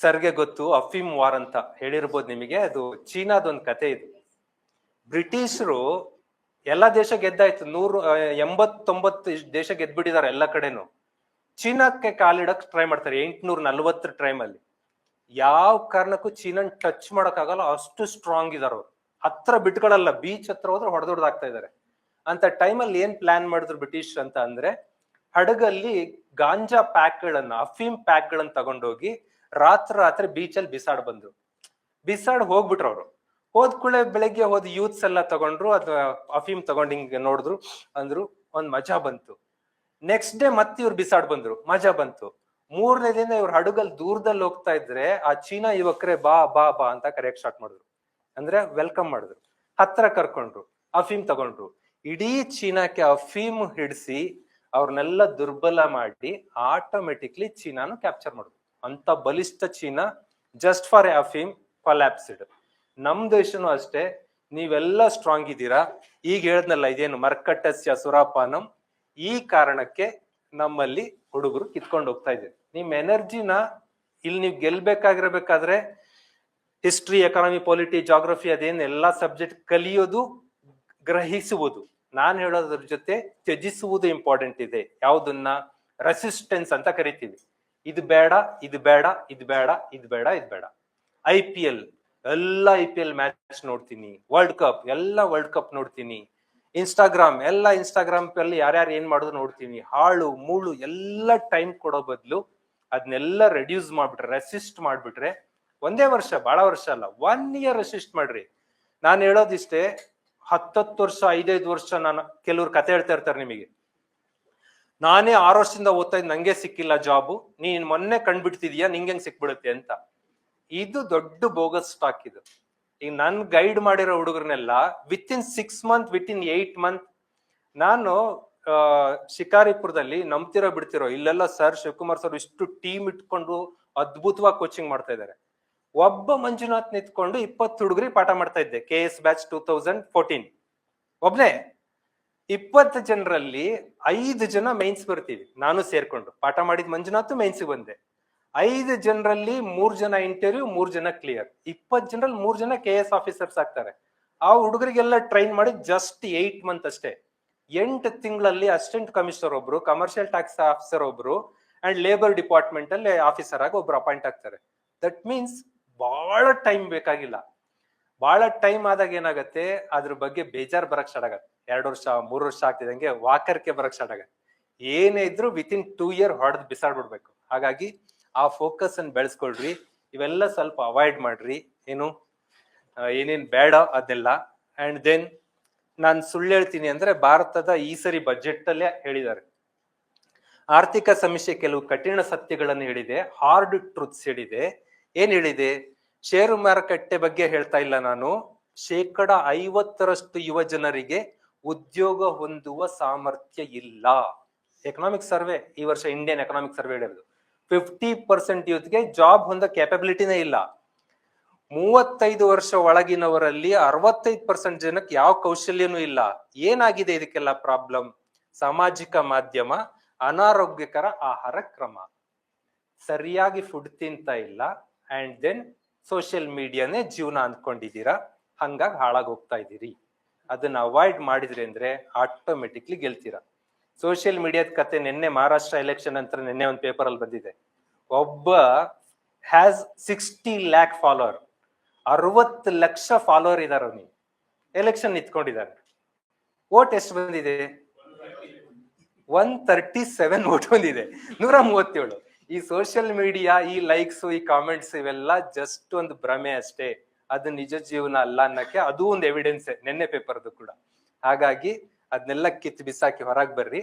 ಸರ್ಗೆ ಗೊತ್ತು, ಅಫೀಮ್ ವಾರ್ ಅಂತ ಹೇಳಿರ್ಬೋದು ನಿಮಗೆ. ಅದು ಚೀನಾದ ಒಂದು ಕತೆ ಇದು. ಬ್ರಿಟಿಷರು ಎಲ್ಲ ದೇಶ ಗೆದ್ದಾಯ್ತು. ನೂರು ಎಂಬತ್ತೊಂಬತ್ತು ದೇಶ ಗೆದ್ಬಿಟ್ಟಿದ್ದಾರೆ ಎಲ್ಲ ಕಡೆನು. ಚೀನಾಕ್ಕೆ ಕಾಲಿಡಕ್ ಟ್ರೈ ಮಾಡ್ತಾರೆ. ಎಂಟ್ನೂರ ನಲ್ವತ್ತರ ಟ್ರೈಮಲ್ಲಿ ಯಾವ ಕಾರಣಕ್ಕೂ ಚೀನನ್ ಟಚ್ ಮಾಡೋಕ್ಕಾಗಲ್ಲ. ಅಷ್ಟು ಸ್ಟ್ರಾಂಗ್ ಇದಾರ ಅವ್ರು. ಹತ್ರ ಬಿಟ್ಕೊಳಲ್ಲ. ಬೀಚ್ ಹತ್ರ ಹೋದ್ರೆ ಹೊಡೆದೊಡ್ದಾಗ್ತಾ ಇದ್ದಾರೆ ಅಂತ ಟೈಮಲ್ಲಿ ಏನ್ ಪ್ಲಾನ್ ಮಾಡಿದ್ರು ಬ್ರಿಟಿಷ್ ಅಂತ ಅಂದ್ರೆ, ಹಡಗಲ್ಲಿ ಗಾಂಜಾ ಪ್ಯಾಕ್ ಗಳನ್ನ, ಅಫೀಮ್ ಪ್ಯಾಕ್ ಗಳನ್ನ ತಗೊಂಡೋಗಿ ರಾತ್ರಿ ರಾತ್ರಿ ಬೀಚಲ್ಲಿ ಬಿಸಾಡ್ ಬಂದ್ರು. ಬಿಸಾಡ್ ಹೋಗ್ಬಿಟ್ರು ಅವ್ರು. ಹೋದ್ ಕೂಡಲೇ ಬೆಳಗ್ಗೆ ಹೋದ್ ಯೂತ್ಸ್ ಎಲ್ಲ ತಗೊಂಡ್ರು, ಅದ್ ಅಫೀಮ್ ತಗೊಂಡ್ ಹಿಂಗ್ ನೋಡಿದ್ರು, ಅಂದ್ರು, ಒಂದ್ ಮಜಾ ಬಂತು. ನೆಕ್ಸ್ಟ್ ಡೇ ಮತ್ತೆ ಇವ್ರು ಬಿಸಾಡ್ ಬಂದ್ರು, ಮಜಾ ಬಂತು. ಮೂರನೇ ದಿನ ಇವ್ರ ಹಡಗಲ್ ದೂರದಲ್ಲಿ ಹೋಗ್ತಾ ಇದ್ರೆ, ಆ ಚೀನಾ ಯುವಕರೇ ಬಾ ಬಾ ಬಾ ಅಂತ ಕರೆಯಕ್ ಸ್ಟಾರ್ಟ್ ಮಾಡಿದ್ರು. ಅಂದ್ರೆ ವೆಲ್ಕಮ್ ಮಾಡಿದ್ರು. ಹತ್ರ ಕರ್ಕೊಂಡ್ರು, ಅಫೀಮ್ ತಗೊಂಡ್ರು. ಇಡೀ ಚೀನಾಕ್ಕೆ ಅಫೀಮ್ ಹಿಡಿಸಿ ಅವ್ರನ್ನೆಲ್ಲ ದುರ್ಬಲ ಮಾಡಿ ಆಟೋಮೆಟಿಕ್ಲಿ ಚೀನಾನು ಕ್ಯಾಪ್ಚರ್ ಮಾಡಿದ್ರು ಅಂತ ಬಲಿಷ್ಠ ಚೀನಾ ಜಸ್ಟ್ ಫಾರ್ ಅಫೀಮ್ ಕೊಲ್ಯಾಪ್ಸಿಡ್ ನಮ್ ದೇಶನು ಅಷ್ಟೇ, ನೀವೆಲ್ಲ ಸ್ಟ್ರಾಂಗ್ ಇದ್ದೀರಾ? ಈಗ ಹೇಳದ್ನಲ್ಲ ಇದೇನು ಮರ್ಕಟಸ್ಯ ಸುರಾಪಾನಂ? ಈ ಕಾರಣಕ್ಕೆ ನಮ್ಮಲ್ಲಿ ಹುಡುಗರು ಕಿತ್ಕೊಂಡು ಹೋಗ್ತಾ ಇದೆ ನಿಮ್ ಎನರ್ಜಿನ ಇಲ್ಲಿ ನೀವು ಗೆಲ್ಬೇಕಾಗಿರ್ಬೇಕಾದ್ರೆ ಹಿಸ್ಟ್ರಿ ಎಕಾನಮಿ ಪಾಲಿಟಿ ಜಾಗ್ರಫಿ ಅದೇನು ಎಲ್ಲಾ ಸಬ್ಜೆಕ್ಟ್ ಕಲಿಯೋದು, ಗ್ರಹಿಸುವುದು. ನಾನು ಹೇಳೋದ್ರ ಜೊತೆ ತ್ಯಜಿಸುವುದು ಇಂಪಾರ್ಟೆಂಟ್ ಇದೆ. ಯಾವುದನ್ನ? ರೆಸಿಸ್ಟೆನ್ಸ್ ಅಂತ ಕರಿತೀವಿ. ಇದು ಬೇಡ ಇದು ಬೇಡ ಇದು ಬೇಡ ಇದು ಬೇಡ ಇದು ಬೇಡ. ಐ ಪಿ ಎಲ್ ಎಲ್ಲ ಐ ಪಿ ಎಲ್ ಮ್ಯಾಚ್ ನೋಡ್ತೀನಿ. ವರ್ಲ್ಡ್ ಕಪ್ ಎಲ್ಲ ವರ್ಲ್ಡ್ ಕಪ್ ನೋಡ್ತೀನಿ. ಇನ್ಸ್ಟಾಗ್ರಾಮ್ ಎಲ್ಲ ಇನ್ಸ್ಟಾಗ್ರಾಮ್ ಅಲ್ಲಿ ಯಾರ್ಯಾರು ಏನ್ ಮಾಡೋದು ನೋಡ್ತೀನಿ. ಹಾಳು, ಮೂಳು, ಎಲ್ಲ ಟೈಮ್ ಕೊಡೋ ಬದಲು ಅದನ್ನೆಲ್ಲ ರೆಡ್ಯೂಸ್ ಮಾಡ್ಬಿಟ್ರೆ ರೆಸಿಸ್ಟ್ ಮಾಡ್ಬಿಟ್ರೆ, ಒಂದೇ ವರ್ಷ ಬಹಳ ವರ್ಷ ಅಲ್ಲ ಒನ್ ಇಯರ್ ರೆಸಿಸ್ಟ್ ಮಾಡ್ರಿ. ನಾನು ಹೇಳೋದಿಷ್ಟೇ, ಹತ್ತತ್ತು ವರ್ಷ, ಐದೈದು ವರ್ಷ ನಾನು ಕೆಲವ್ರು ಕತೆ ಹೇಳ್ತಾ ಇರ್ತಾರೆ ನಿಮಗೆ. ನಾನೇ ಆರು ವರ್ಷದಿಂದ ಓದ್ತಾ ಇದ್ದು ನಂಗೆ ಸಿಕ್ಕಿಲ್ಲ ಜಾಬು ನೀನ್ ಮೊನ್ನೆ ಕಂಡ್ಬಿಡ್ತಿದೀಯಾ, ನಿಂಗೆ ಹೆಂಗ್ ಸಿಕ್ಬಿಡುತ್ತೆ ಅಂತ. ಇದು ದೊಡ್ಡ ಬೋಗಸ್ ಸ್ಟಾಕ್ ಇದು. ಈಗ ನನ್ ಗೈಡ್ ಮಾಡಿರೋ ಹುಡುಗರನ್ನೆಲ್ಲ within six month within eight month ನಾನು ಶಿಕಾರಿಪುರದಲ್ಲಿ ನಂಬ್ತಿರೋ ಬಿಡ್ತಿರೋ, ಇಲ್ಲೆಲ್ಲ ಸರ್ ಶಿವಕುಮಾರ್ ಸರ್ ಇಷ್ಟು ಟೀಮ್ ಇಟ್ಕೊಂಡು ಅದ್ಭುತವಾಗಿ ಕೋಚಿಂಗ್ ಮಾಡ್ತಾ ಇದ್ದಾರೆ. ಒಬ್ಬ ಮಂಜುನಾಥ್ ನಿಂತ್ಕೊಂಡು ಇಪ್ಪತ್ತು ಹುಡುಗರಿಗೆ ಪಾಠ ಮಾಡ್ತಾ ಇದ್ದೆ K S batch two thousand fourteen ಒಬ್ನೇ? ಇಪ್ಪತ್ತು ಜನರಲ್ಲಿ ಐದು ಜನ ಮೈನ್ಸ್ ಬರ್ತೀವಿ. ನಾನು ಸೇರ್ಕೊಂಡು. ಪಾಠ ಮಾಡಿದ ಮಂಜುನಾಥ್ ಮೈನ್ಸ್ ಬಂದೆ. ಐದು ಜನರಲ್ಲಿ ಮೂರ್ ಜನ ಇಂಟರ್ವ್ಯೂ ಮೂರ್ ಜನ ಕ್ಲಿಯರ್ ಇಪ್ಪತ್ತು ಜನರಲ್ಲಿ ಮೂರ್ ಜನ ಕೆ ಎಸ್ ಆಫೀಸರ್ಸ್ ಆಗ್ತಾರೆ. ಆ ಹುಡುಗರಿಗೆಲ್ಲ ಟ್ರೈನ್ ಮಾಡಿ ಜಸ್ಟ್ ಏಟ್ ಮಂತ್ ಅಷ್ಟೇ. ಎಂಟು ತಿಂಗಳಲ್ಲಿ ಅಸಿಸ್ಟೆಂಟ್ ಕಮಿಷನರ್ ಒಬ್ರು ಕಮರ್ಷಿಯಲ್ ಟ್ಯಾಕ್ಸ್ ಆಫೀಸರ್ ಒಬ್ರು ಅಂಡ್ ಲೇಬರ್ ಡಿಪಾರ್ಟ್ಮೆಂಟ್ ಅಲ್ಲಿ ಆಫೀಸರ್ ಆಗಿ ಒಬ್ರು ಅಪಾಯಿಂಟ್ ಆಗ್ತಾರೆ. ದಟ್ ಮೀನ್ಸ್ ಬಹಳ ಟೈಮ್ ಬೇಕಾಗಿಲ್ಲ. ಬಹಳ ಟೈಮ್ ಆದಾಗ ಏನಾಗುತ್ತೆ? ಅದ್ರ ಬಗ್ಗೆ ಬೇಜಾರ್ ಬರಕ್ ಸ್ಟಾರ್ಟ್ ಆಗತ್ತೆ. ಎರಡು ವರ್ಷ, ಮೂರು ವರ್ಷ ಆಗ್ತಿದಂಗೆ ವಾಕರ್ಕೆ ಬರಕ್ ಸ್ಟಾರ್ಟ್ ಆಗತ್ತೆ. ಏನೇ ಇದ್ರು ವಿತಿನ್ ಟೂ ಇಯರ್ ಹೊಡೆದ್ ಬಿಸಾಡ್ಬಿಡ್ಬೇಕು. ಹಾಗಾಗಿ ಆ ಫೋಕಸ್ ಅನ್ನ ಬೆಳೆಸ್ಕೊಳ್ರಿ. ಇವೆಲ್ಲ ಸ್ವಲ್ಪ ಅವಾಯ್ಡ್ ಮಾಡ್ರಿ. ಏನು ಏನೇನ್ ಬೇಡ ಅದೆಲ್ಲ. ಅಂಡ್ ದೆನ್ ನಾನು ಸುಳ್ಳು ಹೇಳ್ತೀನಿ ಅಂದ್ರೆ ಭಾರತದ ಈ ಸರಿ ಬಜೆಟ್ ಅಲ್ಲೇ ಹೇಳಿದ್ದಾರೆ. ಆರ್ಥಿಕ ಸಮೀಕ್ಷೆ ಕೆಲವು ಕಠಿಣ ಸತ್ಯಗಳನ್ನು ಹೇಳಿದೆ. ಹಾರ್ಡ್ ಟ್ರೂತ್ಸ್ ಹೇಳಿದೆ. ಏನ್ ಹೇಳಿದೆ? ಷೇರು ಮಾರುಕಟ್ಟೆ ಬಗ್ಗೆ ಹೇಳ್ತಾ ಇಲ್ಲ ನಾನು. ಶೇಕಡ ಐವತ್ತರಷ್ಟು ಯುವ ಜನರಿಗೆ ಉದ್ಯೋಗ ಹೊಂದುವ ಸಾಮರ್ಥ್ಯ ಇಲ್ಲ. ಎಕನಾಮಿಕ್ ಸರ್ವೆ ಈ ವರ್ಷ ಇಂಡಿಯನ್ ಎಕನಾಮಿಕ್ ಸರ್ವೆ ಹೇಳಿರೋದು. ಫಿಫ್ಟಿ ಪರ್ಸೆಂಟ್ ಯೂತ್ಗೆ ಜಾಬ್ ಹೊಂದೋ ಕ್ಯಾಪಬಿಲಿಟಿನೇ ಇಲ್ಲ. ಮೂವತ್ತೈದು ವರ್ಷ ಒಳಗಿನವರಲ್ಲಿ ಅರವತ್ತೈದು ಪರ್ಸೆಂಟ್ ಜನಕ್ಕೆ ಯಾವ ಕೌಶಲ್ಯನೂ ಇಲ್ಲ. ಏನಾಗಿದೆ ಇದಕ್ಕೆಲ್ಲ ಪ್ರಾಬ್ಲಮ್ ಸಾಮಾಜಿಕ ಮಾಧ್ಯಮ, ಅನಾರೋಗ್ಯಕರ ಆಹಾರ ಕ್ರಮ. ಸರಿಯಾಗಿ ಫುಡ್ ತಿಂತ ಇಲ್ಲ. ಅಂಡ್ ದೆನ್ ಸೋಷಿಯಲ್ ಮೀಡಿಯಾನೇ ಜೀವನ ಅಂದ್ಕೊಂಡಿದ್ದೀರಾ? ಹಂಗಾಗಿ ಹಾಳಾಗಿ ಹೋಗ್ತಾ ಇದ್ದೀರಿ. ಅದನ್ನ ಅವಾಯ್ಡ್ ಮಾಡಿದ್ರಿ ಅಂದ್ರೆ ಆಟೋಮೆಟಿಕ್ಲಿ ಗೆಲ್ತೀರಾ. ಸೋಷಿಯಲ್ ಮೀಡಿಯಾದ ಕತೆ ನಿನ್ನೆ ಮಹಾರಾಷ್ಟ್ರ ಎಲೆಕ್ಷನ್ ನಂತರ ನಿನ್ನೆ ಒಂದು ಪೇಪರ್ ಅಲ್ಲಿ ಬಂದಿದೆ. ಒಬ್ಬ ಹ್ಯಾಸ್ ಸಿಕ್ಸ್ಟಿ ಲ್ಯಾಕ್ ಫಾಲೋವರ್ ಅರವತ್ತು ಲಕ್ಷ ಫಾಲೋವರ್ ಇದಾರ ನೀವು ಎಲೆಕ್ಷನ್ ನಿಂತ್ಕೊಂಡಿದ್ದಾರೆ ಓಟ್ ಎಷ್ಟು ಬಂದಿದೆ? ಒನ್ ತರ್ಟಿ ಸೆವೆನ್ ಓಟ್ ಬಂದಿದೆ. ನೂರ ಮೂವತ್ತೇಳು. ಈ ಸೋಷಿಯಲ್ ಮೀಡಿಯಾ ಈ ಲೈಕ್ಸ್ ಈ ಕಾಮೆಂಟ್ಸ್ ಇವೆಲ್ಲ ಜಸ್ಟ್ ಒಂದು ಭ್ರಮೆ ಅಷ್ಟೇ. ಅದು ನಿಜ ಜೀವನ ಅಲ್ಲ ಅನ್ನಕ್ಕೆ ಅದು ಒಂದು ಎವಿಡೆನ್ಸ್ ನಿನ್ನೆ ಪೇಪರ್ದು ಕೂಡ. ಹಾಗಾಗಿ ಅದನ್ನೆಲ್ಲ ಕಿತ್ತು ಬಿಸಾಕಿ ಹೊರಗೆ ಬರ್ರಿ.